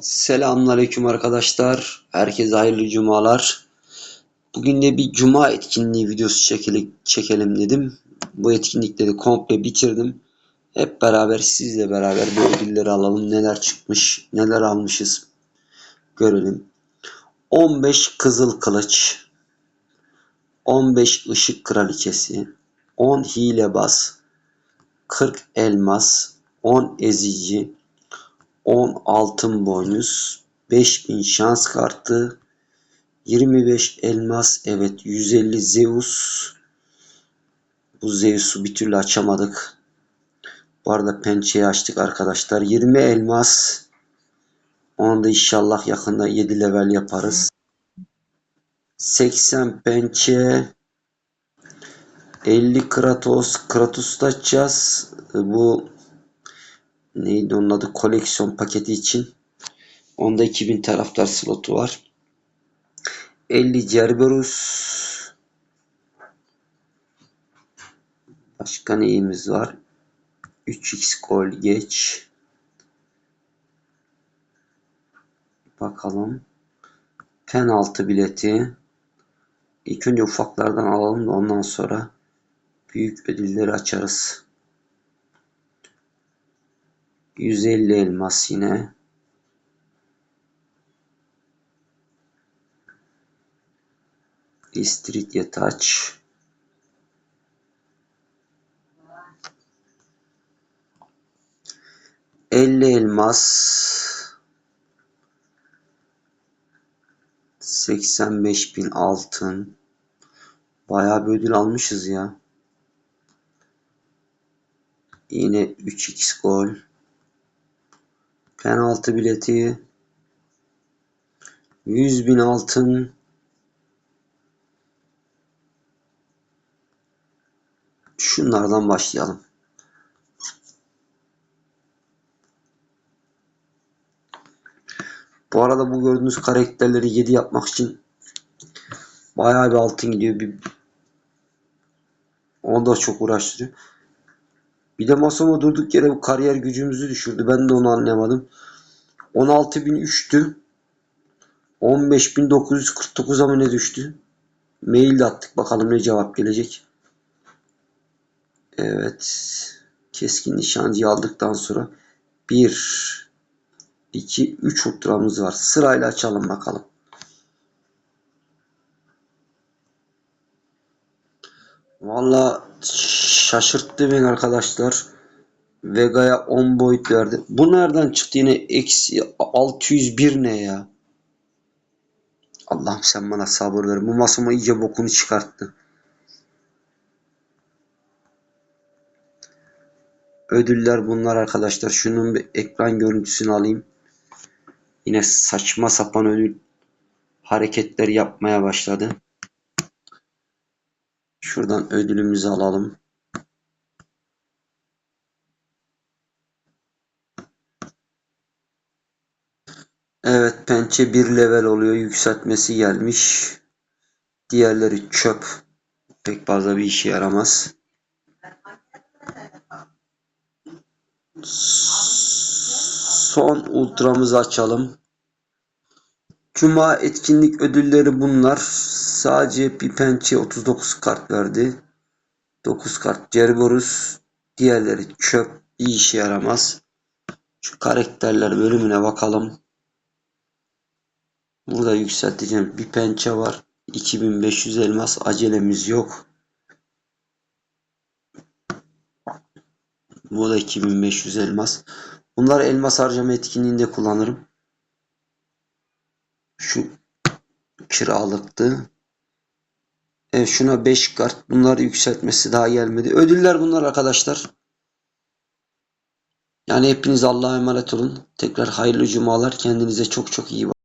Selamünaleyküm arkadaşlar. Herkese hayırlı cumalar. Bugün de bir cuma etkinliği videosu çekelim, çekelim dedim. Bu etkinlikleri komple bitirdim. Hep beraber sizle beraber bu ödülleri alalım. Neler çıkmış, neler almışız görelim. 15 kızıl kılıç. 15 ışık kraliçesi. 10 hilebaz. 40 elmas. 10 ezici. 10 altın boynuz, 5000 şans kartı, 25 elmas, evet 150 Zeus. Bu Zeus'u bir türlü açamadık. Bu arada pençeyi açtık arkadaşlar. 20 elmas. Onu da inşallah yakında 7 level yaparız. 80 pençe. 50 Kratos. Kratos da açacağız. Bu neydi onun adı koleksiyon paketi için. Onda 2000 taraftar slotu var. 50 Cerberus. Başka neyimiz var? 3x gol geç. Bakalım. Penaltı bileti. İlk önce ufaklardan alalım da ondan sonra büyük ödülleri açarız. 150 elmas yine. İstiridye taç. Elli elmas. 85 bin altın. Bayağı bir ödül almışız ya. Yine 3x gol. Penaltı bileti. 100 bin altın. Şunlardan başlayalım. Bu arada bu gördüğünüz karakterleri 7 yapmak için bayağı bir altın gidiyor. Bir... Onu da çok uğraştırıyor. Bir de Masoma durduk yere bu kariyer gücümüzü düşürdü. Ben de onu anlayamadım. 16.003'tü. 15.949'a mı ne düştü? Mail de attık. Bakalım ne cevap gelecek. Evet. Keskin nişancıyı aldıktan sonra 1 2 3 ultramız var. Sırayla açalım bakalım. Valla şaşırttı beni arkadaşlar. Vega'ya 10 boyut verdi. Bu nereden çıktı yine? Eksi 601 ne ya? Allah'ım sen bana sabır ver. Bu masama iyice bokunu çıkarttı. Ödüller bunlar arkadaşlar. Şunun bir ekran görüntüsünü alayım. Yine saçma sapan ödül hareketler yapmaya başladı. Şuradan ödülümüzü alalım. Evet pençe bir level oluyor. Yükseltmesi gelmiş. Diğerleri çöp. Pek fazla bir işe yaramaz. Son ultramızı açalım. Cuma etkinlik ödülleri bunlar. Sadece bir pençe 39 kart verdi. 9 kart Cerberus. Diğerleri çöp. Bir işe yaramaz. Şu karakterler bölümüne bakalım. Burada yükselteceğim. Bir pençe var. 2500 elmas. Acelemiz yok. Bu da 2500 elmas. Bunlar elmas harcama etkinliğinde kullanırım. Şu kiralıktı. Evet şuna 5 kart. Bunları yükseltmesi daha gelmedi. Ödüller bunlar arkadaşlar. Yani hepiniz Allah'a emanet olun. Tekrar hayırlı cumalar. Kendinize çok çok iyi bakın.